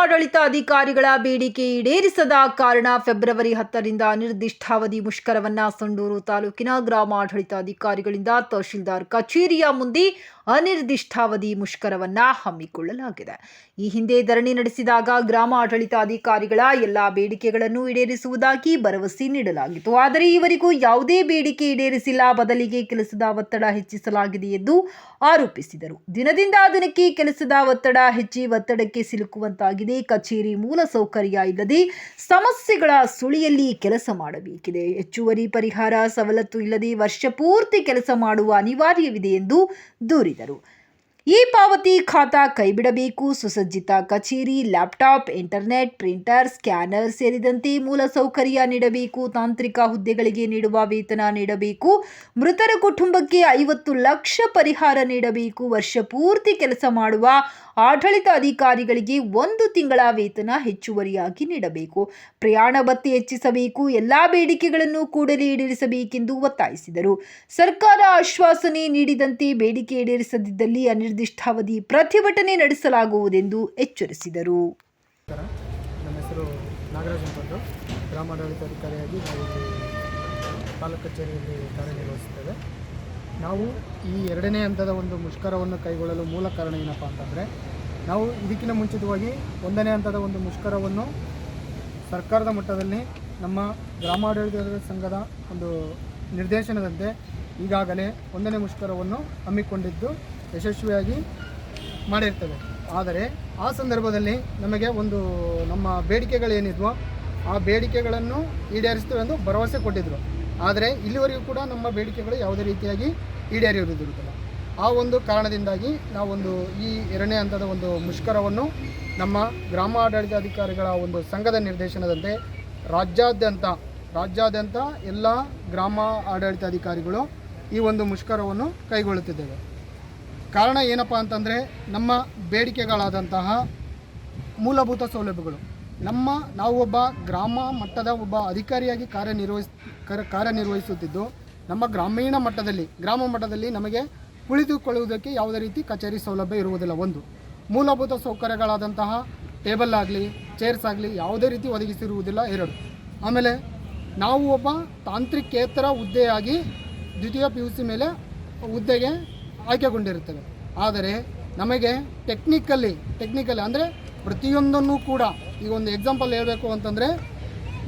ಗ್ರಾಮಾಡಳಿತ ಅಧಿಕಾರಿಗಳ ಬೇಡಿಕೆ ಈಡೇರಿಸದ ಕಾರಣ ಫೆಬ್ರವರಿ ಹತ್ತರಿಂದ ಅನಿರ್ದಿಷ್ಟಾವಧಿ ಮುಷ್ಕರವನ್ನ ಸಂಡೂರು ತಾಲೂಕಿನ ಗ್ರಾಮಾಡಳಿತ ಅಧಿಕಾರಿಗಳಿಂದ ತಹಶೀಲ್ದಾರ್ ಕಚೇರಿಯ ಮುಂದೆ ಅನಿರ್ದಿಷ್ಟಾವಧಿ ಮುಷ್ಕರವನ್ನ ಹಮ್ಮಿಕೊಳ್ಳಲಾಗಿದೆ. ಈ ಹಿಂದೆ ಧರಣಿ ನಡೆಸಿದಾಗ ಗ್ರಾಮ ಆಡಳಿತ ಅಧಿಕಾರಿಗಳ ಎಲ್ಲಾ ಬೇಡಿಕೆಗಳನ್ನು ಈಡೇರಿಸುವುದಾಗಿ ಭರವಸೆ ನೀಡಲಾಗಿತ್ತು. ಆದರೆ ಈವರೆಗೂ ಯಾವುದೇ ಬೇಡಿಕೆ ಈಡೇರಿಸಿಲ್ಲ. ಬದಲಿಗೆ ಕೆಲಸದ ಒತ್ತಡ ಹೆಚ್ಚಿಸಲಾಗಿದೆ ಎಂದು ಆರೋಪಿಸಿದರು. ದಿನದಿಂದ ದಿನಕ್ಕೆ ಕೆಲಸದ ಒತ್ತಡ ಹೆಚ್ಚಿ ಒತ್ತಡಕ್ಕೆ ಸಿಲುಕುವಂತಾಗಿದೆ. ಕಚೇರಿ ಮೂಲ ಸೌಕರ್ಯ ಇಲ್ಲದೆ ಸಮಸ್ಯೆಗಳ ಸುಳಿಯಲ್ಲಿ ಕೆಲಸ ಮಾಡಬೇಕಿದೆ. ಹೆಚ್ಚುವರಿ ಪರಿಹಾರ ಸವಲತ್ತು ಇಲ್ಲದೆ ವರ್ಷ ಪೂರ್ತಿ ಕೆಲಸ ಮಾಡುವ ಅನಿವಾರ್ಯವಿದೆ ಎಂದು ದೂರಿದರು ಈ ಪಾವತಿ ಖಾತಾ ಕೈಬಿಡಬೇಕು. ಸುಸಜ್ಜಿತ ಕಚೇರಿ, ಲ್ಯಾಪ್ಟಾಪ್, ಇಂಟರ್ನೆಟ್, ಪ್ರಿಂಟರ್, ಸ್ಕ್ಯಾನರ್ ಸೇರಿದಂತೆ ಮೂಲಸೌಕರ್ಯ ನೀಡಬೇಕು. ತಾಂತ್ರಿಕ ಹುದ್ದೆಗಳಿಗೆ ನೀಡುವ ವೇತನ ನೀಡಬೇಕು. ಮೃತರ ಕುಟುಂಬಕ್ಕೆ ಐವತ್ತು ಲಕ್ಷ ಪರಿಹಾರ ನೀಡಬೇಕು. ವರ್ಷ ಪೂರ್ತಿ ಕೆಲಸ ಮಾಡುವ ಆಡಳಿತ ಅಧಿಕಾರಿಗಳಿಗೆ ಒಂದು ತಿಂಗಳ ವೇತನ ಹೆಚ್ಚುವರಿಯಾಗಿ ನೀಡಬೇಕು. ಪ್ರಯಾಣ ಭತ್ಯೆ ಹೆಚ್ಚಿಸಬೇಕು, ಎಲ್ಲ ಬೇಡಿಕೆಗಳನ್ನು ಕೂಡಲೇ ಈಡೇರಿಸಬೇಕೆಂದು ಒತ್ತಾಯಿಸಿದರು. ಸರ್ಕಾರ ಆಶ್ವಾಸನೆ ನೀಡಿದಂತೆ ಬೇಡಿಕೆ ಈಡೇರಿಸದಿದ್ದಲ್ಲಿ ಅನಿರ್ದಿಷ್ಟಾವಧಿ ಪ್ರತಿಭಟನೆ ನಡೆಸಲಾಗುವುದೆಂದು ಎಚ್ಚರಿಸಿದರು. ನಮ್ಮ ಹೆಸರು ನಾವು ತಾಲೂಕು ಕಚೇರಿಯಲ್ಲಿ ಕಾರ್ಯನಿರ್ವಹಿಸುತ್ತೇವೆ. ನಾವು ಈ ಎರಡನೇ ಹಂತದ ಒಂದು ಮುಷ್ಕರವನ್ನು ಕೈಗೊಳ್ಳಲು ಮೂಲ ಕಾರಣ ಏನಪ್ಪ ಅಂತಂದರೆ, ನಾವು ಇದಕ್ಕಿಂತ ಮುಂಚಿತವಾಗಿ ಒಂದನೇ ಹಂತದ ಒಂದು ಮುಷ್ಕರವನ್ನು ಸರ್ಕಾರದ ಮಟ್ಟದಲ್ಲಿ ನಮ್ಮ ಗ್ರಾಮಾಡಳಿತ ಸಂಘದ ಒಂದು ನಿರ್ದೇಶನದಂತೆ ಈಗಾಗಲೇ ಒಂದನೇ ಮುಷ್ಕರವನ್ನು ಹಮ್ಮಿಕೊಂಡಿದ್ದು ಯಶಸ್ವಿಯಾಗಿ ಮಾಡಿರ್ತೇವೆ ಆದರೆ ಆ ಸಂದರ್ಭದಲ್ಲಿ ನಮಗೆ ಒಂದು ನಮ್ಮ ಬೇಡಿಕೆಗಳೇನಿದ್ವೋ, ಆ ಬೇಡಿಕೆಗಳನ್ನು ಈಡೇರಿಸ್ತೇವೆ ಎಂದು ಭರವಸೆ ಕೊಟ್ಟಿದ್ದರು ಆದರೆ ಇಲ್ಲಿವರೆಗೂ ಕೂಡ ನಮ್ಮ ಬೇಡಿಕೆಗಳು ಯಾವುದೇ ರೀತಿಯಾಗಿ ಈಡೇರಿರುವುದಿಲ್ಲ. ಆ ಒಂದು ಕಾರಣದಿಂದಾಗಿ ನಾವೊಂದು ಈ ಎರಡನೇ ಹಂತದ ಒಂದು ಮುಷ್ಕರವನ್ನು ನಮ್ಮ ಗ್ರಾಮ ಆಡಳಿತಾಧಿಕಾರಿಗಳ ಒಂದು ಸಂಘದ ನಿರ್ದೇಶನದಂತೆ ರಾಜ್ಯಾದ್ಯಂತ ರಾಜ್ಯಾದ್ಯಂತ ಎಲ್ಲ ಗ್ರಾಮ ಆಡಳಿತಾಧಿಕಾರಿಗಳು ಈ ಒಂದು ಮುಷ್ಕರವನ್ನು ಕೈಗೊಳ್ಳುತ್ತಿದ್ದೇವೆ. ಕಾರಣ ಏನಪ್ಪ ಅಂತಂದರೆ ನಮ್ಮ ಬೇಡಿಕೆಗಳಾದಂತಹ ಮೂಲಭೂತ ಸೌಲಭ್ಯಗಳು ನಮ್ಮ, ನಾವು ಒಬ್ಬ ಗ್ರಾಮ ಮಟ್ಟದ ಒಬ್ಬ ಅಧಿಕಾರಿಯಾಗಿ ಕಾರ್ಯನಿರ್ವಹಿಸ್ ಕರ, ಕಾರ್ಯನಿರ್ವಹಿಸುತ್ತಿದ್ದು, ನಮ್ಮ ಗ್ರಾಮೀಣ ಮಟ್ಟದಲ್ಲಿ, ಗ್ರಾಮ ಮಟ್ಟದಲ್ಲಿ ನಮಗೆ ಕುಳಿತುಕೊಳ್ಳುವುದಕ್ಕೆ ಯಾವುದೇ ರೀತಿ ಕಚೇರಿ ಸೌಲಭ್ಯ ಇರುವುದಿಲ್ಲ. ಒಂದು, ಮೂಲಭೂತ ಸೌಕರ್ಯಗಳಾದಂತಹ ಟೇಬಲ್ ಆಗಲಿ, ಚೇರ್ಸ್ ಆಗಲಿ ಯಾವುದೇ ರೀತಿ ಒದಗಿಸಿರುವುದಿಲ್ಲ. ಎರಡು, ಆಮೇಲೆ ನಾವು ಒಬ್ಬ ತಾಂತ್ರಿಕೇತರ ಹುದ್ದೆಯಾಗಿ ದ್ವಿತೀಯ ಪಿ ಯು ಸಿ ಮೇಲೆ ಹುದ್ದೆಗೆ ಆಯ್ಕೆಗೊಂಡಿರುತ್ತೇವೆ. ಆದರೆ ನಮಗೆ ಟೆಕ್ನಿಕಲ್ಲಿ ಟೆಕ್ನಿಕಲಿ ಅಂದರೆ ಪ್ರತಿಯೊಂದನ್ನು ಕೂಡ ಈಗ ಒಂದು ಎಕ್ಸಾಂಪಲ್ ಹೇಳಬೇಕು ಅಂತಂದರೆ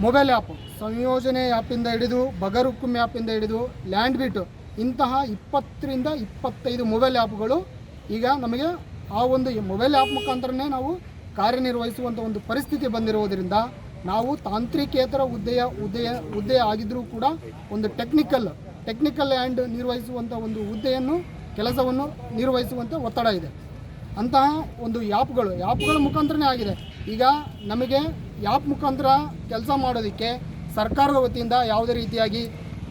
ಮೊಬೈಲ್ ಆ್ಯಪ್ ಸಂಯೋಜನೆ ಆ್ಯಪಿಂದ ಹಿಡಿದು ಬಗರುಕ್ಕುಮ್ ಆ್ಯಪಿಂದ ಹಿಡಿದು ಲ್ಯಾಂಡ್ ಬಿಟ್ ಇಂತಹ ಇಪ್ಪತ್ತರಿಂದ ಇಪ್ಪತ್ತೈದು ಮೊಬೈಲ್ ಆ್ಯಪ್ಗಳು ಈಗ ನಮಗೆ ಆ ಒಂದು ಮೊಬೈಲ್ ಆ್ಯಪ್ ಮುಖಾಂತರನೇ ನಾವು ಕಾರ್ಯನಿರ್ವಹಿಸುವಂಥ ಒಂದು ಪರಿಸ್ಥಿತಿ ಬಂದಿರುವುದರಿಂದ ನಾವು ತಾಂತ್ರಿಕೇತರ ಹುದ್ದೆಯ ಹುದ್ದೆಯ ಹುದ್ದೆ ಆಗಿದ್ದರೂ ಕೂಡ ಒಂದು ಟೆಕ್ನಿಕಲ್ ಟೆಕ್ನಿಕಲ್ ಆ್ಯಂಡ್ ನಿರ್ವಹಿಸುವಂಥ ಒಂದು ಹುದ್ದೆಯನ್ನು, ಕೆಲಸವನ್ನು ನಿರ್ವಹಿಸುವಂಥ ಒತ್ತಡ ಇದೆ. ಅಂತಹ ಒಂದು ಆ್ಯಪ್ಗಳು ಆ್ಯಪ್ಗಳ ಮುಖಾಂತರನೇ ಆಗಿದೆ. ಈಗ ನಮಗೆ ಆ್ಯಪ್ ಮುಖಾಂತರ ಕೆಲಸ ಮಾಡೋದಕ್ಕೆ ಸರ್ಕಾರದ ವತಿಯಿಂದ ಯಾವುದೇ ರೀತಿಯಾಗಿ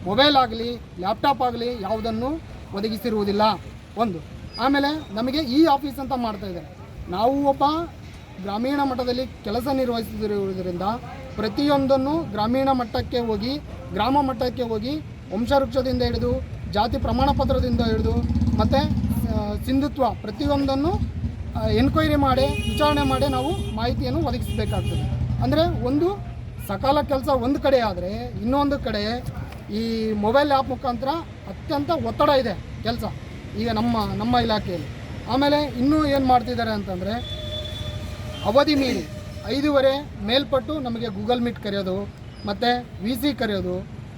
ಮೊಬೈಲ್ ಆಗಲಿ, ಲ್ಯಾಪ್ಟಾಪ್ ಆಗಲಿ ಯಾವುದನ್ನು ಒದಗಿಸಿರುವುದಿಲ್ಲ. ಒಂದು, ಆಮೇಲೆ ನಮಗೆ ಈ ಆಫೀಸ್ ಅಂತ ಮಾಡ್ತಾ ಇದ್ದಾರೆ. ನಾವು ಒಬ್ಬ ಗ್ರಾಮೀಣ ಮಟ್ಟದಲ್ಲಿ ಕೆಲಸ ನಿರ್ವಹಿಸುತ್ತಿರುವುದರಿಂದ ಪ್ರತಿಯೊಂದನ್ನು ಗ್ರಾಮೀಣ ಮಟ್ಟಕ್ಕೆ ಹೋಗಿ, ಗ್ರಾಮ ಮಟ್ಟಕ್ಕೆ ಹೋಗಿ ವಂಶವೃಕ್ಷದಿಂದ ಹಿಡಿದು, ಜಾತಿ ಪ್ರಮಾಣ ಪತ್ರದಿಂದ ಹಿಡಿದು, ಮತ್ತು ಸಿಂಧುತ್ವ ಪ್ರತಿಯೊಂದನ್ನು ಎನ್ಕ್ವೈರಿ ಮಾಡಿ, ವಿಚಾರಣೆ ಮಾಡಿ ನಾವು ಮಾಹಿತಿಯನ್ನು ಒದಗಿಸಬೇಕಾಗ್ತದೆ. ಅಂದರೆ ಒಂದು ಸಕಾಲ ಕೆಲಸ ಒಂದು ಕಡೆ ಆದರೆ ಇನ್ನೊಂದು ಕಡೆ ಈ ಮೊಬೈಲ್ ಆ್ಯಪ್ ಮುಖಾಂತರ ಅತ್ಯಂತ ಒತ್ತಡ ಇದೆ ಕೆಲಸ, ಈಗ ನಮ್ಮ ನಮ್ಮ ಇಲಾಖೆಯಲ್ಲಿ. ಆಮೇಲೆ ಇನ್ನೂ ಏನು ಮಾಡ್ತಿದ್ದಾರೆ ಅಂತಂದರೆ ಅವಧಿ ಮೀರಿ ಐದೂವರೆ ಮೇಲ್ಪಟ್ಟು ನಮಗೆ ಗೂಗಲ್ ಮೀಟ್ ಕರೆಯೋದು, ಮತ್ತು ವಿ ಸಿ ಕರೆಯೋದು,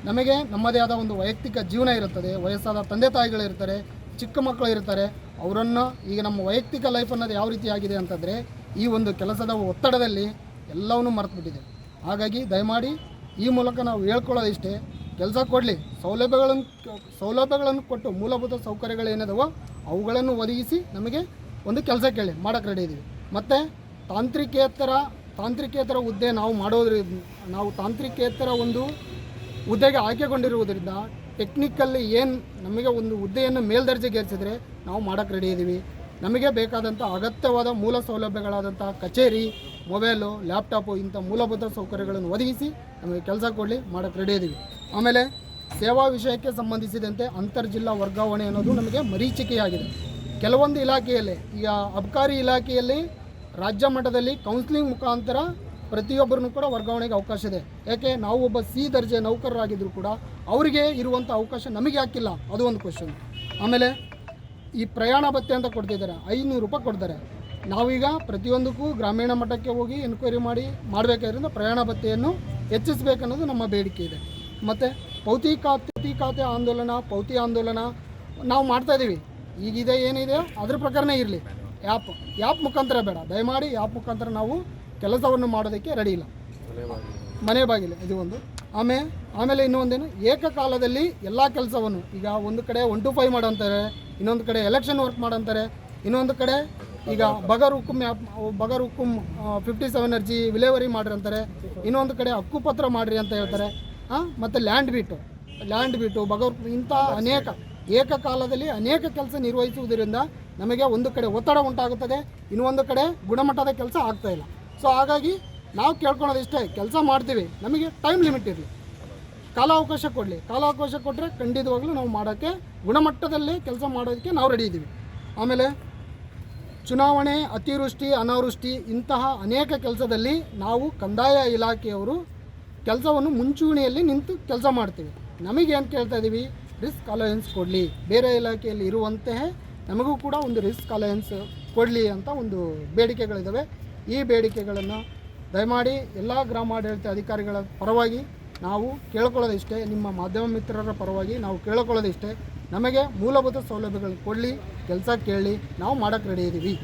ನಮಗೆ ನಮ್ಮದೇ ಆದ ಒಂದು ವೈಯಕ್ತಿಕ ಜೀವನ ಇರುತ್ತದೆ, ವಯಸ್ಸಾದ ತಂದೆ ತಾಯಿಗಳಿರ್ತಾರೆ ಚಿಕ್ಕ ಮಕ್ಕಳು ಇರ್ತಾರೆ, ಅವರನ್ನು ಈಗ ನಮ್ಮ ವೈಯಕ್ತಿಕ ಲೈಫ್ ಅನ್ನೋದು ಯಾವ ರೀತಿ ಆಗಿದೆ ಅಂತಂದರೆ, ಈ ಒಂದು ಕೆಲಸದ ಒತ್ತಡದಲ್ಲಿ ಎಲ್ಲವನ್ನೂ ಮರೆತುಬಿಟ್ಟಿದೆ. ಹಾಗಾಗಿ ದಯಮಾಡಿ ಈ ಮೂಲಕ ನಾವು ಹೇಳ್ಕೊಳ್ಳೋದು ಇಷ್ಟೇ ಕೆಲಸ ಕೊಡಲಿ ಸೌಲಭ್ಯಗಳನ್ನು ಸೌಲಭ್ಯಗಳನ್ನು ಕೊಟ್ಟು ಮೂಲಭೂತ ಸೌಕರ್ಯಗಳೇನಿದಾವೋ ಅವುಗಳನ್ನು ಒದಗಿಸಿ ನಮಗೆ ಒಂದು ಕೆಲಸ ಕೇಳಿ ಮಾಡೋಕ್ಕೆ ರೆಡಿ ಇದ್ದೀವಿ ಮತ್ತು ತಾಂತ್ರಿಕೇತರ ತಾಂತ್ರಿಕೇತರ ಹುದ್ದೆ ನಾವು ಮಾಡೋದ್ರಿಂದ ನಾವು ತಾಂತ್ರಿಕೇತರ ಒಂದು ಹುದ್ದೆಗೆ ಆಯ್ಕೆಗೊಂಡಿರುವುದರಿಂದ ಟೆಕ್ನಿಕಲ್ಲಿ ಏನು ನಮಗೆ ಒಂದು ಹುದ್ದೆಯನ್ನು ಮೇಲ್ದರ್ಜೆಗೇರಿಸಿದ್ರೆ ನಾವು ಮಾಡೋಕ್ಕೆ ರೆಡಿ ಇದ್ದೀವಿ ನಮಗೆ ಬೇಕಾದಂಥ ಅಗತ್ಯವಾದ ಮೂಲ ಸೌಲಭ್ಯಗಳಾದಂಥ ಕಚೇರಿ, ಮೊಬೈಲು ಲ್ಯಾಪ್ಟಾಪು ಇಂಥ ಮೂಲಭೂತ ಸೌಕರ್ಯಗಳನ್ನು ಒದಗಿಸಿ ನಮಗೆ ಕೆಲಸ ಕೊಡಲಿ ಮಾಡೋಕ್ಕೆ ರೆಡಿ ಇದ್ದೀವಿ ಆಮೇಲೆ ಸೇವಾ ವಿಷಯಕ್ಕೆ ಸಂಬಂಧಿಸಿದಂತೆ ಅಂತರ್ಜಿಲ್ಲಾ ವರ್ಗಾವಣೆ ಅನ್ನೋದು ನಮಗೆ ಮರೀಚಿಕೆಯಾಗಿದೆ. ಕೆಲವೊಂದು ಇಲಾಖೆಯಲ್ಲಿ, ಈಗ ಅಬ್ಕಾರಿ ಇಲಾಖೆಯಲ್ಲಿ ರಾಜ್ಯ ಮಟ್ಟದಲ್ಲಿ ಕೌನ್ಸಿಲಿಂಗ್ ಮುಖಾಂತರ ಪ್ರತಿಯೊಬ್ಬರನ್ನು ಕೂಡ ವರ್ಗಾವಣೆಗೆ ಅವಕಾಶ ಇದೆ. ಯಾಕೆ? ನಾವು ಒಬ್ಬ ಸಿ ದರ್ಜೆ ನೌಕರರಾಗಿದ್ದರೂ ಕೂಡ ಅವರಿಗೆ ಇರುವಂಥ ಅವಕಾಶ ನಮಗೆ ಹಾಕಿಲ್ಲ. ಅದು ಒಂದು ಕ್ವಶನ್ ಆಮೇಲೆ ಈ ಪ್ರಯಾಣ ಭತ್ತೆ ಅಂತ ಕೊಡ್ತಿದ್ದಾರೆ. ಐನೂರು ರೂಪಾಯಿ ಕೊಡ್ತಾರೆ. ನಾವೀಗ ಪ್ರತಿಯೊಂದಕ್ಕೂ ಗ್ರಾಮೀಣ ಮಟ್ಟಕ್ಕೆ ಹೋಗಿ ಎನ್ಕ್ವೈರಿ ಮಾಡಿ, ಮಾಡಬೇಕಾದ್ರಿಂದ ಪ್ರಯಾಣ ಭತ್ಯೆಯನ್ನು ಹೆಚ್ಚಿಸಬೇಕನ್ನೋದು ನಮ್ಮ ಬೇಡಿಕೆ ಇದೆ. ಮತ್ತು ಪೌತಿ ಖಾತೆ ಖಾತೆ ಆಂದೋಲನ, ಪೌತಿ ಆಂದೋಲನ ನಾವು ಮಾಡ್ತಾಯಿದ್ದೀವಿ ಈಗಿದೆ, ಏನಿದೆ, ಅದ್ರ ಪ್ರಕಾರನೇ ಇರಲಿ. ಆ್ಯಪ್ ಆ್ಯಪ್ ಮುಖಾಂತರ ಬೇಡ. ದಯಮಾಡಿ ಆ್ಯಪ್ ಮುಖಾಂತರ ನಾವು ಕೆಲಸವನ್ನು ಮಾಡೋದಕ್ಕೆ ರೆಡಿ ಇಲ್ಲ. ಮನೆ ಬಾಗಿಲು, ಇದು ಒಂದು. ಆಮೇಲೆ ಆಮೇಲೆ ಇನ್ನೊಂದೇನು, ಏಕಕಾಲದಲ್ಲಿ ಎಲ್ಲ ಕೆಲಸವನ್ನು, ಈಗ ಒಂದು ಕಡೆ ಒನ್ ಟು ಫೈವ್ ಮಾಡಂತಾರೆ, ಇನ್ನೊಂದು ಕಡೆ ಎಲೆಕ್ಷನ್ ವರ್ಕ್ ಮಾಡಂತಾರೆ, ಇನ್ನೊಂದು ಕಡೆ ಈಗ ಬಗರ್ ಹುಕುಮ್ ಬಗರ್ ಹುಕುಮ್ ಫಿಫ್ಟಿ ಸೆವೆನ್ ಅರ್ಜಿ ವಿಲೇವರಿ ಮಾಡ್ರಿ ಅಂತಾರೆ, ಇನ್ನೊಂದು ಕಡೆ ಹಕ್ಕುಪತ್ರ ಮಾಡಿರಿ ಅಂತ ಹೇಳ್ತಾರೆ ಹಾಂ ಮತ್ತು ಲ್ಯಾಂಡ್ ಬಿಟ್ಟು ಲ್ಯಾಂಡ್ ಬಿಟ್ಟು ಬಗರ್ ಇಂಥ ಅನೇಕ, ಏಕಕಾಲದಲ್ಲಿ ಅನೇಕ ಕೆಲಸ ನಿರ್ವಹಿಸುವುದರಿಂದ ನಮಗೆ ಒಂದು ಕಡೆ ಒತ್ತಡ ಉಂಟಾಗುತ್ತದೆ, ಇನ್ನೊಂದು ಕಡೆ ಗುಣಮಟ್ಟದ ಕೆಲಸ ಆಗ್ತಾಯಿಲ್ಲ ಸೊ ಹಾಗಾಗಿ ನಾವು ಕೇಳ್ಕೊಳೋದು ಇಷ್ಟೇ, ಕೆಲಸ ಮಾಡ್ತೀವಿ, ನಮಗೆ ಟೈಮ್ ಲಿಮಿಟ್ ಇರಲಿ. ಕಾಲಾವಕಾಶ ಕೊಡಲಿ. ಕಾಲಾವಕಾಶ ಕೊಟ್ಟರೆ ಖಂಡಿತವಾಗ್ಲೂ ನಾವು ಮಾಡೋಕ್ಕೆ, ಗುಣಮಟ್ಟದಲ್ಲಿ ಕೆಲಸ ಮಾಡೋದಕ್ಕೆ ನಾವು ರೆಡಿ ಇದ್ದೀವಿ. ಆಮೇಲೆ ಚುನಾವಣೆ, ಅತಿವೃಷ್ಟಿ, ಅನಾವೃಷ್ಟಿ, ಇಂತಹ ಅನೇಕ ಕೆಲಸದಲ್ಲಿ ನಾವು ಕಂದಾಯ ಇಲಾಖೆಯವರು ಕೆಲಸವನ್ನು ಮುಂಚೂಣಿಯಲ್ಲಿ ನಿಂತು ಕೆಲಸ ಮಾಡ್ತೀವಿ. ನಮಗೇನು ಕೇಳ್ತಾ ಇದ್ದೀವಿ ರಿಸ್ಕ್ ಅಲಯನ್ಸ್ ಕೊಡಲಿ. ಬೇರೆ ಇಲಾಖೆಯಲ್ಲಿ ಇರುವಂತಹ ನಮಗೂ ಕೂಡ ಒಂದು ರಿಸ್ಕ್ ಅಲಯನ್ಸ್ ಕೊಡಲಿ ಅಂತ ಒಂದು ಬೇಡಿಕೆಗಳಿದ್ದಾವೆ ಈ ಬೇಡಿಕೆಗಳನ್ನು ದಯಮಾಡಿ ಎಲ್ಲ ಗ್ರಾಮಾಡಳಿತ ಅಧಿಕಾರಿಗಳ ಪರವಾಗಿ ನಾವು ಕೇಳ್ಕೊಳ್ಳೋದಿಷ್ಟೇ ನಿಮ್ಮ ಮಾಧ್ಯಮ ಮಿತ್ರರ ಪರವಾಗಿ ನಾವು ಕೇಳ್ಕೊಳ್ಳೋದಿಷ್ಟೇ. ನಮಗೆ ಮೂಲಭೂತ ಸೌಲಭ್ಯಗಳನ್ನು ಕೊಡಲಿ ಕೆಲಸ ಕೇಳಿ ನಾವು ಮಾಡೋಕ್ಕೆ ರೆಡಿ ಇದ್ದೀವಿ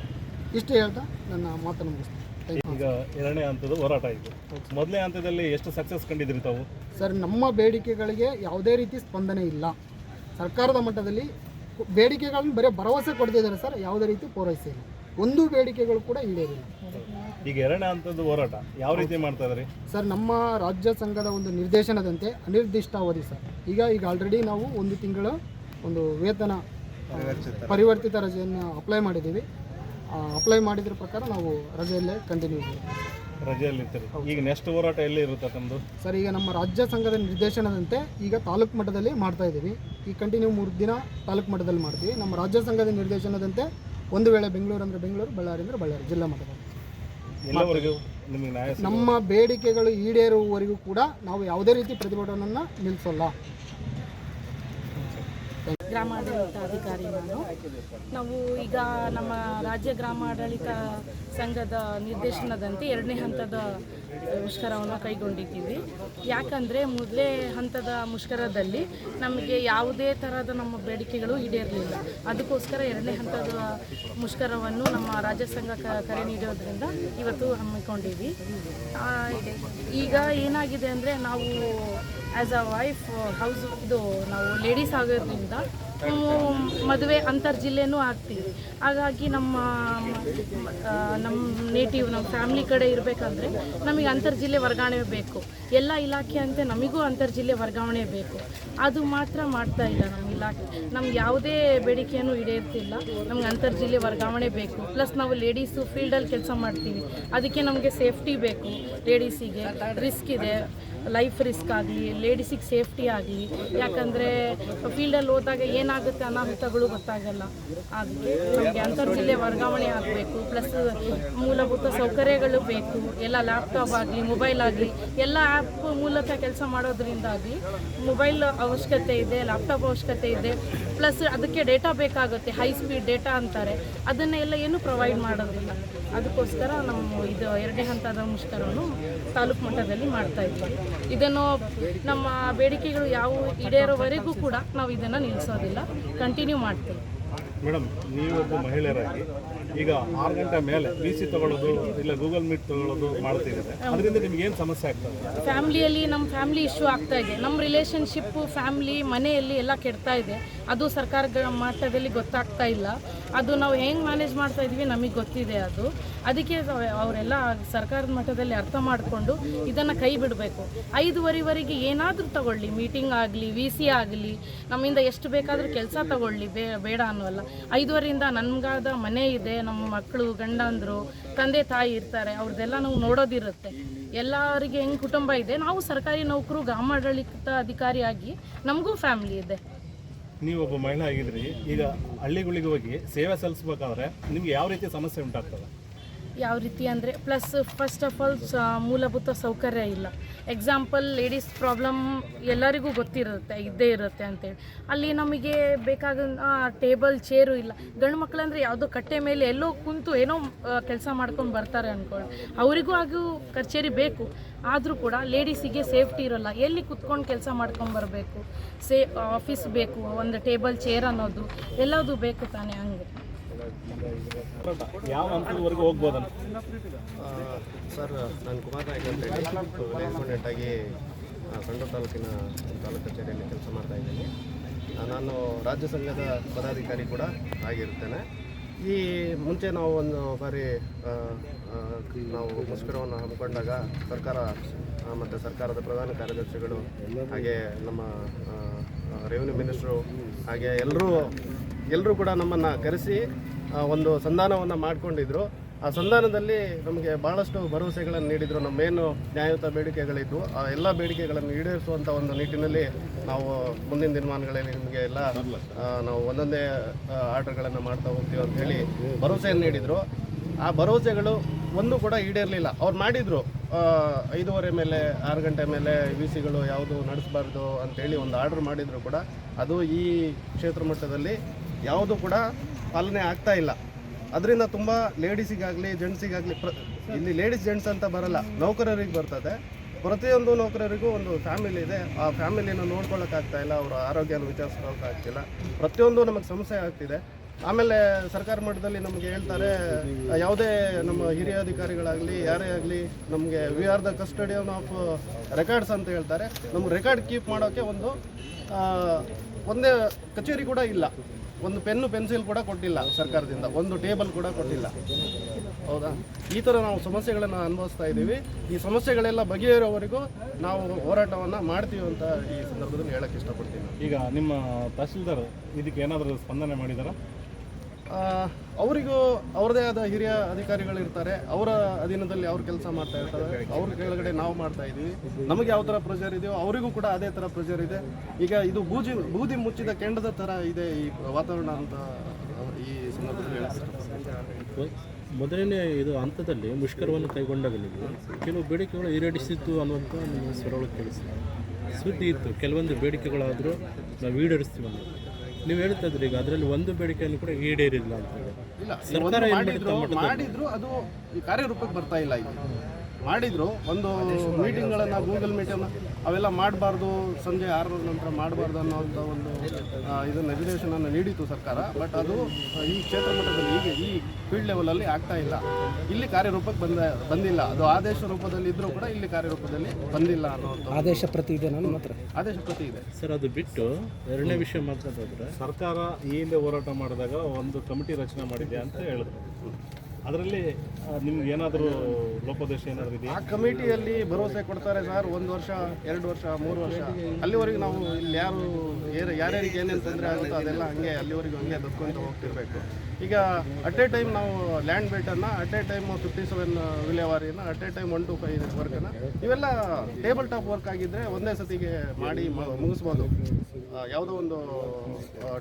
ಇಷ್ಟು ಹೇಳ್ತಾ ನನ್ನ ಮಾತನ್ನು ಮುಗಿಸ್ತೀನಿ. ಈಗ ಎರಡನೇ ಹಂತದ ಹೋರಾಟ ಇದು ಮೊದಲನೇ ಹಂತದಲ್ಲಿ ಎಷ್ಟು ಸಕ್ಸಸ್ ಕಂಡಿದ್ರಿ ತಾವು? ಸರ್ ನಮ್ಮ ಬೇಡಿಕೆಗಳಿಗೆ ಯಾವುದೇ ರೀತಿ ಸ್ಪಂದನೆ ಇಲ್ಲ. ಸರ್ಕಾರದ ಮಟ್ಟದಲ್ಲಿ ಬೇಡಿಕೆಗಳನ್ನು ಬರೀ ಭರವಸೆ ಕೊಡ್ತಿದ್ದಾರೆ ಸರ್ ಯಾವುದೇ ರೀತಿ ಪೂರೈಸಿಲ್ಲ. ಒಂದು ಬೇಡಿಕೆಗಳು ಕೂಡ ಈಡೇರಿಲ್ಲ. ಈಗ ಎರಡನೇ ಹಂತದ ಹೋರಾಟ. ಯಾವ ರೀತಿ ಮಾಡ್ತಾ ಇದ್ರಿ ಸರ್ ನಮ್ಮ ರಾಜ್ಯ ಸಂಘದ ಒಂದು ನಿರ್ದೇಶನದಂತೆ ಅನಿರ್ದಿಷ್ಟಾವಧಿ ಸರ್. ಈಗ ಈಗ ಆಲ್ರೆಡಿ ನಾವು ಒಂದು ತಿಂಗಳ ಒಂದು ವೇತನ ಪರಿವರ್ತಿತ ರಜೆಯನ್ನು ಅಪ್ಲೈ ಮಾಡಿದ್ದೀವಿ. ಅಪ್ಲೈ ಮಾಡಿದ್ರ ಪ್ರಕಾರ ನಾವು ರಜೆಯಲ್ಲೇ ಕಂಟಿನ್ಯೂ ರಜೆಯಲ್ಲಿ ಇರ್ತೀರಿ. ಈಗ ನೆಕ್ಸ್ಟ್ ಹೋರಾಟ ಎಲ್ಲಿ ಇರುತ್ತೆ ತಮ್ಮದು ಸರ್ ಈಗ ನಮ್ಮ ರಾಜ್ಯ ಸಂಘದ ನಿರ್ದೇಶನದಂತೆ ಈಗ ತಾಲೂಕು ಮಟ್ಟದಲ್ಲಿ ಮಾಡ್ತಾ ಇದ್ದೀವಿ. ಈ ಕಂಟಿನ್ಯೂ ಮೂರು ದಿನ ತಾಲೂಕು ಮಟ್ಟದಲ್ಲಿ ಮಾಡ್ತೀವಿ. ನಮ್ಮ ರಾಜ್ಯ ಸಂಘದ ನಿರ್ದೇಶನದಂತೆ ಒಂದು ವೇಳೆ ಬೆಂಗಳೂರು ಅಂದರೆ ಬೆಂಗಳೂರು ಬಳ್ಳಾರಿ ಅಂದರೆ ಬಳ್ಳಾರಿ ಜಿಲ್ಲಾ ಮಟ್ಟದಲ್ಲಿ. ಎಲ್ಲವರೆಗೂ ನಿಮಗೆ ನ್ಯಾಯ ಸಿಗ- ನಮ್ಮ ಬೇಡಿಕೆಗಳು ಈಡೇರುವವರೆಗೂ ಕೂಡ ನಾವು ಯಾವುದೇ ರೀತಿ ಪ್ರತಿಭಟನೆಯನ್ನು ನಿಲ್ಲಿಸೋಲ್ಲ ಗ್ರಾಮಾಡಳಿತ ಅಧಿಕಾರಿ ನಾನು. ನಾವು ಈಗ ನಮ್ಮ ರಾಜ್ಯ ಗ್ರಾಮಾಡಳಿತ ಸಂಘದ ನಿರ್ದೇಶನದಂತೆ ಎರಡನೇ ಹಂತದ ಮುಷ್ಕರವನ್ನು ಕೈಗೊಂಡಿದ್ದೀವಿ. ಯಾಕಂದರೆ ಮೊದಲೇ ಹಂತದ ಮುಷ್ಕರದಲ್ಲಿ ನಮಗೆ ಯಾವುದೇ ಥರದ ನಮ್ಮ ಬೇಡಿಕೆಗಳು ಈಡೇರಲಿಲ್ಲ. ಅದಕ್ಕೋಸ್ಕರ ಎರಡನೇ ಹಂತದ ಮುಷ್ಕರವನ್ನು ನಮ್ಮ ರಾಜ್ಯ ಸಂಘ ಕರೆ ನೀಡೋದ್ರಿಂದ ಇವತ್ತು ಹಮ್ಮಿಕೊಂಡಿವಿ ಈಗ ಏನಾಗಿದೆ ಅಂದರೆ ನಾವು ಆ್ಯಸ್ ಅ ವೈಫ್ ಹೌಸ್ ಇದು ನಾವು ಲೇಡೀಸ್ ಆಗೋದ್ರಿಂದ ಮದುವೆ ಅಂತರ್ ಜಿಲ್ಲೆನೂ ಆಗ್ತೀವಿ. ಹಾಗಾಗಿ ನಮ್ಮ ನಮ್ಮ ನೇಟಿವ್ ನಮ್ಮ ಫ್ಯಾಮ್ಲಿ ಕಡೆ ಇರಬೇಕಂದ್ರೆ ನಮಗೆ ಅಂತರ್ ಜಿಲ್ಲೆ ವರ್ಗಾವಣೆ ಬೇಕು. ಎಲ್ಲ ಇಲಾಖೆ ಅಂತೆ ನಮಗೂ ಅಂತರ್ ಜಿಲ್ಲೆ ವರ್ಗಾವಣೆ ಬೇಕು. ಅದು ಮಾತ್ರ ಮಾಡ್ತಾ ಇಲ್ಲ ನಮ್ಮ ಇಲಾಖೆ. ನಮ್ಗೆ ಯಾವುದೇ ಬೇಡಿಕೆಯನ್ನು ಈಡೇರ್ತಿಲ್ಲ. ನಮ್ಗೆ ಅಂತರ್ ಜಿಲ್ಲೆ ವರ್ಗಾವಣೆ ಬೇಕು. ಪ್ಲಸ್ ನಾವು ಲೇಡೀಸು ಫೀಲ್ಡಲ್ಲಿ ಕೆಲಸ ಮಾಡ್ತೀವಿ. ಅದಕ್ಕೆ ನಮಗೆ ಸೇಫ್ಟಿ ಬೇಕು. ಲೇಡೀಸಿಗೆ ರಿಸ್ಕ್ ಇದೆ. ಲೈಫ್ ರಿಸ್ಕ್ ಆಗಲಿ ಲೇಡೀಸಿಗೆ ಸೇಫ್ಟಿ ಆಗಲಿ. ಯಾಕಂದರೆ ಫೀಲ್ಡಲ್ಲಿ ಹೋದಾಗ ಏನಾಗುತ್ತೆ ಅನಾಹುತಗಳು ಗೊತ್ತಾಗಲ್ಲ. ಅದಕ್ಕೆ ನಮಗೆ ಅಂತರ್ ಜಿಲ್ಲೆ ವರ್ಗಾವಣೆ ಆಗಬೇಕು ಪ್ಲಸ್ ಮೂಲಭೂತ ಸೌಕರ್ಯಗಳು ಬೇಕು, ಎಲ್ಲ ಲ್ಯಾಪ್ಟಾಪ್ ಆಗಲಿ ಮೊಬೈಲ್ ಆಗಲಿ, ಎಲ್ಲ ಆ್ಯಪ್ ಮೂಲಕ ಕೆಲಸ ಮಾಡೋದ್ರಿಂದಾಗಿ ಮೊಬೈಲ್ ಅವಶ್ಯಕತೆ ಇದೆ ಲ್ಯಾಪ್ಟಾಪ್ ಅವಶ್ಯಕತೆ ಇದೆ ಪ್ಲಸ್ ಅದಕ್ಕೆ ಡೇಟಾ ಬೇಕಾಗುತ್ತೆ ಹೈ ಸ್ಪೀಡ್ ಡೇಟಾ ಅಂತಾರೆ. ಅದನ್ನೆಲ್ಲ ಏನು ಪ್ರೊವೈಡ್ ಮಾಡೋದಿಲ್ಲ. ಅದಕ್ಕೋಸ್ಕರ ನಾವು ಇದು ಎರಡನೇ ಹಂತದ ಮುಷ್ಕರವನ್ನು ತಾಲೂಕು ಮಟ್ಟದಲ್ಲಿ ಮಾಡ್ತಾ ಇದ್ದೀವಿ. ಇದನ್ನು ನಮ್ಮ ಬೇಡಿಕೆಗಳು ಯಾವ ಈಡೇರೋವರೆಗೂ ಕೂಡ ನಾವು ಇದನ್ನು ನಿಲ್ಲಿಸೋದಿಲ್ಲ ಕಂಟಿನ್ಯೂ ಮಾಡ್ತೀವಿ. ಮೇಡಮ್ ನೀವು ಒಬ್ಬ ಮಹಿಳೆಯರಾಗಿ ಈಗ ಆರು ಗಂಟೆ ಮೇಲೆ ಬಿ ಸಿ ತಗೊಳ್ಳೋದು, ಇಲ್ಲ ಗೂಗಲ್ ಮೀಟ್ ತಗೊಳ್ಳೋದು ಮಾಡ್ತಿದ್ದಾರೆ. ಅದರಿಂದ ನಿಮ್ಗೆ ಏನು ಸಮಸ್ಯೆ ಆಗ್ತದೆ? ಫ್ಯಾಮ್ಲಿಯಲ್ಲಿ ನಮ್ಮ ಫ್ಯಾಮಿಲಿ ಇಶ್ಯೂ ಆಗ್ತಾ ಇದೆ. ನಮ್ಮ ರಿಲೇಷನ್ಶಿಪ್, ಫ್ಯಾಮಿಲಿ, ಮನೆಯಲ್ಲಿ ಎಲ್ಲ ಕೆಡ್ತಾ ಇದೆ. ಅದು ಸರ್ಕಾರದ ಮಟ್ಟದಲ್ಲಿ ಗೊತ್ತಾಗ್ತಾ ಇಲ್ಲ. ಅದು ನಾವು ಹೆಂಗೆ ಮ್ಯಾನೇಜ್ ಮಾಡ್ತಾ ಇದ್ವಿ ನಮಗೆ ಗೊತ್ತಿದೆ ಅದು. ಅದಕ್ಕೆ ಅವರೆಲ್ಲ ಸರ್ಕಾರದ ಮಟ್ಟದಲ್ಲಿ ಅರ್ಥ ಮಾಡಿಕೊಂಡು ಇದನ್ನು ಕೈ ಬಿಡಬೇಕು. ಐದುವರೆವರೆಗೆ ಏನಾದರೂ ತಗೊಳ್ಳಿ. ಮೀಟಿಂಗ್ ಆಗಲಿ ವಿ ಸಿ ಆಗಲಿ, ನಮ್ಮಿಂದ ಎಷ್ಟು ಬೇಕಾದರೂ ಕೆಲಸ ತಗೊಳ್ಳಿ. ಬೇ, ಬೇಡ ಅನ್ನೋಲ್ಲ ಐದುವರೆಯಿಂದ ನನ್ಗಾದ ಮನೆ ಇದೆ ನಮ್ಮ ಮಕ್ಕಳು, ಗಂಡಂದರು, ತಂದೆ, ತಾಯಿ ಇರ್ತಾರೆ ಅವ್ರದ್ದೆಲ್ಲ ನಾವು ನೋಡೋದಿರುತ್ತೆ. ಎಲ್ಲರಿಗೆ ಹೆಂಗೆ ಕುಟುಂಬ ಇದೆ, ನಾವು ಸರ್ಕಾರಿ ನೌಕರು, ಗ್ರಾಮಾಡಳಿತ ಅಧಿಕಾರಿಯಾಗಿ ನಮಗೂ ಫ್ಯಾಮಿಲಿ ಇದೆ. ನೀವು ಒಬ್ಬ ಮಹಿಳೆ ಆಗಿದ್ರಿ, ಈಗ ಹಳ್ಳಿಗಳಿಗೆ ಹೋಗಿ ಸೇವೆ ಸಲ್ಲಿಸ್ಬೇಕಾದ್ರೆ ನಿಮ್ಗೆ ಯಾವ ರೀತಿ ಸಮಸ್ಯೆ ಉಂಟಾಗ್ತದೆ? ಯಾವ ರೀತಿ ಅಂದರೆ ಪ್ಲಸ್ ಫಸ್ಟ್ ಆಫ್ ಆಲ್ ಮೂಲಭೂತ ಸೌಕರ್ಯ ಇಲ್ಲ. ಎಕ್ಸಾಂಪಲ್ ಲೇಡೀಸ್ ಪ್ರಾಬ್ಲಮ್ ಎಲ್ಲರಿಗೂ ಗೊತ್ತಿರುತ್ತೆ, ಇದ್ದೇ ಇರುತ್ತೆ ಅಂತೇಳಿ. ಅಲ್ಲಿ ನಮಗೆ ಬೇಕಾದ ಟೇಬಲ್ ಚೇರು ಇಲ್ಲ. ಗಂಡು ಮಕ್ಕಳಂದ್ರೆ ಯಾವುದೋ ಕಟ್ಟೆ ಮೇಲೆ ಎಲ್ಲೋ ಕುಂತು ಏನೋ ಕೆಲಸ ಮಾಡ್ಕೊಂಡು ಬರ್ತಾರೆ ಅಂದ್ಕೊಳ್ಳಿ ಅವರಿಗೂ ಹಾಗೂ ಕಚೇರಿ ಬೇಕು. ಆದರೂ ಕೂಡ ಲೇಡೀಸಿಗೆ ಸೇಫ್ಟಿ ಇರೋಲ್ಲ. ಎಲ್ಲಿ ಕುತ್ಕೊಂಡು ಕೆಲಸ ಮಾಡ್ಕೊಂಡು ಬರಬೇಕು? ಸೇ ಆಫೀಸ್ ಬೇಕು, ಒಂದು ಟೇಬಲ್ ಚೇರ್ ಅನ್ನೋದು, ಎಲ್ಲದೂ ಬೇಕು ತಾನೇ ಹಂಗೆ. ಯಾವ ಹಂತದವರೆಗೂ ಸರ್, ನಾನು ಕುಮಾರ್ ನಾಯ್ಕ ಅಂತೇಳಿ ರೆಸ್ಪಾಂಡೆಂಟ್ ಆಗಿ ಸಂಡ ತಾಲೂಕಿನ ತಾಲೂಕು ಕಚೇರಿಯಲ್ಲಿ ಕೆಲಸ ಮಾಡ್ತಾ ಇದ್ದೀನಿ. ನಾನು ರಾಜ್ಯ ಸಂಘದ ಪದಾಧಿಕಾರಿ ಕೂಡ ಆಗಿರ್ತೇನೆ. ಈ ಮುಂಚೆ ನಾವು ಒಂದು ಬಾರಿ ನಾವು ಮುಷ್ಕರವನ್ನು ಹಮ್ಮಿಕೊಂಡಾಗ ಸರ್ಕಾರ ಮತ್ತು ಸರ್ಕಾರದ ಪ್ರಧಾನ ಕಾರ್ಯದರ್ಶಿಗಳು ಹಾಗೆ ನಮ್ಮ ರೆವಿನ್ಯೂ ಮಿನಿಸ್ಟ್ರು ಹಾಗೆ ಎಲ್ಲರೂ ಎಲ್ಲರೂ ಕೂಡ ನಮ್ಮನ್ನು ಕರೆಸಿ ಒಂದು ಸಂಧಾನವನ್ನು ಮಾಡಿಕೊಂಡಿದ್ರು. ಆ ಸಂಧಾನದಲ್ಲಿ ನಮಗೆ ಭಾಳಷ್ಟು ಭರವಸೆಗಳನ್ನು ನೀಡಿದರು. ನಮ್ಮ ಏನು ನ್ಯಾಯಯುತ ಬೇಡಿಕೆಗಳಿದ್ವು ಆ ಎಲ್ಲ ಬೇಡಿಕೆಗಳನ್ನು ಈಡೇರಿಸುವಂಥ ಒಂದು ನಿಟ್ಟಿನಲ್ಲಿ ನಾವು ಮುಂದಿನ ದಿನಮಾನಗಳಲ್ಲಿ ನಿಮಗೆ ಎಲ್ಲ ನಾವು ಒಂದೊಂದೇ ಆರ್ಡರ್ಗಳನ್ನು ಮಾಡ್ತಾ ಹೋಗ್ತೀವಿ ಅಂತ ಹೇಳಿ ಭರವಸೆಯನ್ನು ನೀಡಿದರು. ಆ ಭರವಸೆಗಳು ಒಂದು ಕೂಡ ಈಡೇರಲಿಲ್ಲ. ಅವ್ರು ಮಾಡಿದರು ಐದೂವರೆ ಮೇಲೆ, ಆರು ಗಂಟೆ ಮೇಲೆ ವಿ ಸಿಗಳು ಯಾವುದು ನಡೆಸಬಾರ್ದು ಅಂತೇಳಿ ಒಂದು ಆರ್ಡರ್ ಮಾಡಿದ್ರು ಕೂಡ. ಅದು ಈ ಕ್ಷೇತ್ರ ಮಟ್ಟದಲ್ಲಿ ಯಾವುದು ಕೂಡ ಪಾಲನೆ ಆಗ್ತಾ ಇಲ್ಲ. ಅದರಿಂದ ತುಂಬ ಲೇಡೀಸಿಗಾಗಲಿ, ಜೆಂಟ್ಸಿಗಾಗಲಿ ಪ್ರ ಇಲ್ಲಿ ಲೇಡೀಸ್, ಜೆಂಟ್ಸ್ ಅಂತ ಬರಲ್ಲ, ನೌಕರರಿಗೆ ಬರ್ತದೆ. ಪ್ರತಿಯೊಂದು ನೌಕರರಿಗೂ ಒಂದು ಫ್ಯಾಮಿಲಿ ಇದೆ. ಆ ಫ್ಯಾಮಿಲಿನ ನೋಡ್ಕೊಳ್ಳೋಕ್ಕಾಗ್ತಾ ಇಲ್ಲ, ಅವರ ಆರೋಗ್ಯನ ವಿಚಾರಿಸ್ಕೊಳ್ಳೋಕ್ಕಾಗ್ತಿಲ್ಲ ಪ್ರತಿಯೊಂದು ನಮಗೆ ಸಮಸ್ಯೆ ಆಗ್ತಿದೆ. ಆಮೇಲೆ ಸರ್ಕಾರ ಮಟ್ಟದಲ್ಲಿ ನಮಗೆ ಹೇಳ್ತಾರೆ, ಯಾವುದೇ ನಮ್ಮ ಹಿರಿಯ ಅಧಿಕಾರಿಗಳಾಗಲಿ, ಯಾರೇ ಆಗಲಿ, ನಮಗೆ we are the custodian of records ಅಂತ ಹೇಳ್ತಾರೆ. ನಮ್ಮ ರೆಕಾರ್ಡ್ ಕೀಪ್ ಮಾಡೋಕ್ಕೆ ಒಂದು ಒಂದೇ ಕಚೇರಿ ಕೂಡ ಇಲ್ಲ. ಒಂದು ಪೆನ್ನು ಪೆನ್ಸಿಲ್ ಕೂಡ ಕೊಟ್ಟಿಲ್ಲ ಸರ್ಕಾರದಿಂದ, ಒಂದು ಟೇಬಲ್ ಕೂಡ ಕೊಟ್ಟಿಲ್ಲ. ಹೌದಾ? ಈ ಥರ ನಾವು ಸಮಸ್ಯೆಗಳನ್ನು ಅನುಭವಿಸ್ತಾ ಇದ್ದೀವಿ. ಈ ಸಮಸ್ಯೆಗಳೆಲ್ಲ ಬಗೆಹರಿಯೋವರೆಗೂ ನಾವು ಹೋರಾಟವನ್ನು ಮಾಡ್ತೀವಿ ಅಂತ ಈ ಸಂದರ್ಭದಲ್ಲಿ ಹೇಳಕ್ಕೆ ಇಷ್ಟಪಡ್ತೀನಿ. ಈಗ ನಿಮ್ಮ ತಹಸೀಲ್ದಾರ್ ಇದಕ್ಕೆ ಏನಾದರೂ ಸ್ಪಂದನೆ ಮಾಡಿದಾರಾ? ಅವರಿಗೂ ಅವ್ರದೇ ಆದ ಹಿರಿಯ ಅಧಿಕಾರಿಗಳು ಇರ್ತಾರೆ ಅವರ ಅಧೀನದಲ್ಲಿ ಅವ್ರು ಕೆಲಸ ಮಾಡ್ತಾ ಇರ್ತಾರೆ. ಅವ್ರ ಕೆಳಗಡೆ ನಾವು ಮಾಡ್ತಾ ಇದ್ದೀವಿ. ನಮಗೆ ಯಾವ ಥರ ಪ್ರೆಷರ್ ಇದೆಯೋ ಅವರಿಗೂ ಕೂಡ ಅದೇ ಥರ ಪ್ರೆಷರ್ ಇದೆ. ಈಗ ಇದು ಬೂಜಿ, ಬೂದಿ ಮುಚ್ಚಿದ ಕೆಂಡದ ಥರ ಇದೆ ಈ ವಾತಾವರಣ ಅಂತ ಈ ಸಂದರ್ಭದಲ್ಲಿ ಮೊದಲನೇ ಇದು ಹಂತದಲ್ಲಿ ಮುಷ್ಕರವನ್ನು ಕೈಗೊಂಡಾಗ ನೀವು ಕೆಲವು ಬೇಡಿಕೆಗಳು ಈಡೇರಿಸಿತ್ತು ಅನ್ನುವಂಥ ಸ್ವರೊಳಗೆ ಕೇಳಿಸಿದೆ ಸುದ್ದಿ ಇತ್ತು. ಕೆಲವೊಂದು ಬೇಡಿಕೆಗಳಾದರೂ ನಾವು ಈಡೇರಿಸ್ತೀವಿ ಅನ್ನೋದು. ನೀವು ಹೇಳ್ತಾ ಇದ್ರಿ ಈಗ ಅದರಲ್ಲಿ ಒಂದು ಬೇಡಿಕೆಯನ್ನು ಕೂಡ ಈಡೇರಿಲ್ಲ ಅಂತ ಹೇಳಿ. ಇಲ್ಲ ಸರ್ಕಾರ ಮಾಡಿದ್ರು ಮಾಡಿದ್ರು ಅದು ಕಾರ್ಯರೂಪಕ್ಕೆ ಬರ್ತಾ ಇಲ್ಲ ಇಲ್ಲಿ ಮಾಡಿದ್ರು. ಒಂದು ಮೀಟಿಂಗ್ಗಳನ್ನು ಗೂಗಲ್ ಮೀಟನ್ನು ಅವೆಲ್ಲ ಮಾಡಬಾರ್ದು ಸಂಜೆ ಆರರ ನಂತರ ಮಾಡಬಾರ್ದು ಅನ್ನೋವಂಥ ಒಂದು ಇದನ್ನು ಇದು ನಿರ್ದೇಶನ ನೀಡಿತು ಸರ್ಕಾರ. ಬಟ್ ಅದು ಈ ಕ್ಷೇತ್ರ ಮಟ್ಟದಲ್ಲಿ ಈಗ ಈ ಫೀಲ್ಡ್ ಲೆವೆಲಲ್ಲಿ ಆಗ್ತಾ ಇಲ್ಲ. ಇಲ್ಲಿ ಕಾರ್ಯರೂಪಕ್ಕೆ ಬಂದ ಬಂದಿಲ್ಲ. ಅದು ಆದೇಶ ರೂಪದಲ್ಲಿ ಇದ್ದರೂ ಕೂಡ ಇಲ್ಲಿ ಕಾರ್ಯರೂಪದಲ್ಲಿ ಬಂದಿಲ್ಲ ಅನ್ನೋದು ಆದೇಶ ಪ್ರತಿ ಇದೆ ನನ್ನ ಮಾತ್ರ. ಆದೇಶ ಪ್ರತಿ ಇದೆ. ಸರ್ ಅದು ಬಿಟ್ಟು ಎರಡನೇ ವಿಷಯ ಮಾತಾಡೋದ್ರೆ ಸರ್ಕಾರ ಈ ಹಿಂದೆ ಹೋರಾಟ ಮಾಡಿದಾಗ ಒಂದು ಕಮಿಟಿ ರಚನೆ ಮಾಡಿದೆ ಅಂತ ಹೇಳಿದ್ರು. ಅದರಲ್ಲಿ ನಿಮ್ಗೆ ಏನಾದರೂ ಲೋಪದೋಷ ಏನಾದರೂ ಇದೆಯಾ? ಆ ಕಮಿಟಿಯಲ್ಲಿ ಭರವಸೆ ಕೊಡ್ತಾರೆ ಸರ್, ಒಂದು ವರ್ಷ, ಎರಡು ವರ್ಷ, ಮೂರು ವರ್ಷ. ಅಲ್ಲಿವರೆಗೆ ನಾವು ಇಲ್ಲಿ ಯಾರು ಯಾರ್ಯಾರಿಗೆ ಏನೇನು ತೊಂದರೆ ಆಗುತ್ತೋ ಅದೆಲ್ಲ ಹಂಗೆ, ಅಲ್ಲಿವರೆಗೂ ಹಂಗೆ ದಕ್ಕೊಂತ ಹೋಗ್ತಿರ್ಬೇಕು. ಈಗ ಅಟ್ ಎ ಟೈಮ್ ನಾವು land ಬೇಟನ್ನು at a time fifty seven ವಿಲೇವಾರಿನ at a time one two five ವರ್ಕನ್ನು ಇವೆಲ್ಲ ಟೇಬಲ್ ಟಾಪ್ ವರ್ಕ್ ಆಗಿದ್ದರೆ ಒಂದೇ ಸತಿಗೆ ಮಾಡಿ ಮುಗಿಸ್ಬೋದು. ಯಾವುದೋ ಒಂದು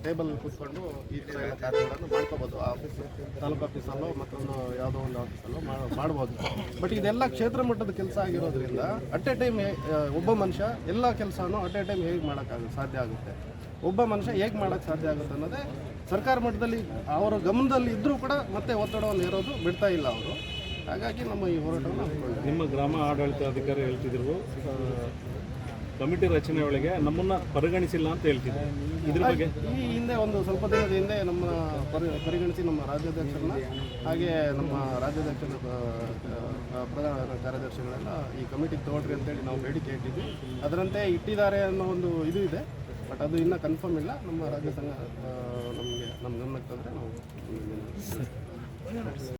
ಟೇಬಲ್ ಕೂತ್ಕೊಂಡು ಈ ಕಾರ್ಯಗಳನ್ನು ಮಾಡ್ಕೋಬೋದು. ಆಫೀಸ್ ತಾಲೂಕು ಆಫೀಸಲ್ಲೋ ಮತ್ತೊಂದು ಯಾವುದೋ ಒಂದು ಆಫೀಸಲ್ಲೋ ಮಾಡ್- ಮಾಡ್ಬೋದು. ಬಟ್ ಇದೆಲ್ಲ ಕ್ಷೇತ್ರ ಮಟ್ಟದ ಕೆಲಸ ಆಗಿರೋದ್ರಿಂದ ಅಟ್ ಎ ಟೈಮ್ ಒಬ್ಬ ಮನುಷ್ಯ ಎಲ್ಲ ಕೆಲಸನೂ ಅಟ್ ಎ ಟೈಮ್ ಹೇಗೆ ಮಾಡೋಕ್ಕಾಗುತ್ತೆ ಸಾಧ್ಯ ಆಗುತ್ತೆ? ಒಬ್ಬ ಮನುಷ್ಯ ಹೇಗೆ ಮಾಡೋಕ್ಕೆ ಸಾಧ್ಯ ಆಗುತ್ತೆ ಅನ್ನೋದೇ ಸರ್ಕಾರ ಮಟ್ಟದಲ್ಲಿ ಅವರ ಗಮನದಲ್ಲಿ ಇದ್ದರೂ ಕೂಡ ಮತ್ತೆ ಒತ್ತಡವನ್ನು ಹೇರೋದು ಬಿಡ್ತಾ ಇಲ್ಲ ಅವರು. ಹಾಗಾಗಿ ನಮ್ಮ ಈ ಹೋರಾಟವನ್ನು ನಿಮ್ಮ ಗ್ರಾಮ ಆಡಳಿತಾಧಿಕಾರಿ ಹೇಳ್ತಿದ್ರು ಆ, ಕಮಿಟಿ ರಚನೆ ಒಳಗೆ ನಮ್ಮನ್ನ ಪರಿಗಣಿಸಿಲ್ಲ ಅಂತ ಹೇಳ್ತಿದ್ರು. ಇದ್ರ ಬಗ್ಗೆ? ಈ ಹಿಂದೆ ಒಂದು ಸ್ವಲ್ಪ ದಿನದ ಹಿಂದೆ ನಮ್ಮ ಪರಿ ಪರಿಗಣಿಸಿ ನಮ್ಮ ರಾಜ್ಯಾಧ್ಯಕ್ಷರನ್ನ ಹಾಗೆ ನಮ್ಮ ರಾಜ್ಯಾಧ್ಯಕ್ಷರ ಪ್ರಧಾನ ಕಾರ್ಯದರ್ಶಿಗಳೆಲ್ಲ ಈ ಕಮಿಟಿಗೆ ತಗೊಳ್ರಿ ಅಂತೇಳಿ ನಾವು ಬೇಡಿಕೆ ಇಟ್ಟಿದ್ವಿ. ಅದರಂತೆ ಇಟ್ಟಿದ್ದಾರೆ ಅನ್ನೋ ಒಂದು ಇದು ಇದೆ ಬಟ್ ಅದು ಇನ್ನೂ ಕನ್ಫರ್ಮ್ ಇಲ್ಲ. ನಮ್ಮ ರಾಜ್ಯ ಸಂಘ ನಮ್ಮ ಗಮನಕ್ಕೆ ತಂದರೆ ನಾವು